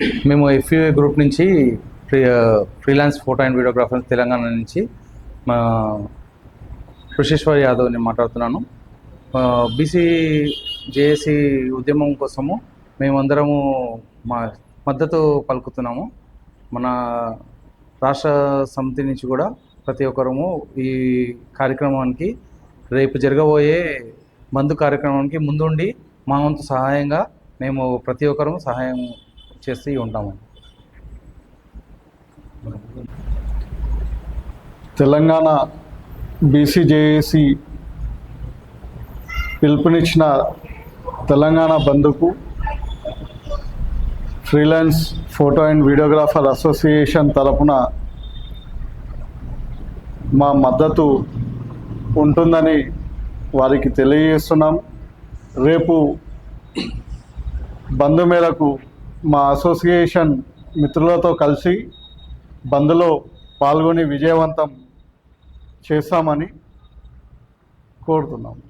మేము FUA group నుంచి free freelance photo and videographer Telangana నుంచి మా కృషేశ్వర్ యాదవ్ నేను మాట్లాడుతున్నాను బీసీ జేఏసీ ఉద్యమం కోసము మేమందరము మా మద్దతు పలుకుతున్నాము. మన రాష్ట్ర సమితి నుంచి కూడా ప్రతి ఒక్కరము ఈ కార్యక్రమానికి రేపు జరగబోయే బంధు కార్యక్రమానికి ముందుండి మా వంతు సహాయంగా మేము ప్రతి ఒక్కరము సహాయం చేస్తూ ఉంటాము. తెలంగాణ బీసీజేఏసీ పిలుపునిచ్చిన తెలంగాణ బంధుకు freelance photo and videographer association తరపున మా మద్దతు ఉంటుందని వారికి తెలియజేస్తున్నాం. రేపు బంధు మేరకు మా అసోసియేషన్ మిత్రులతో కలిసి బంద్లో పాల్గొని విజయవంతం చేస్తామని కోరుతున్నాము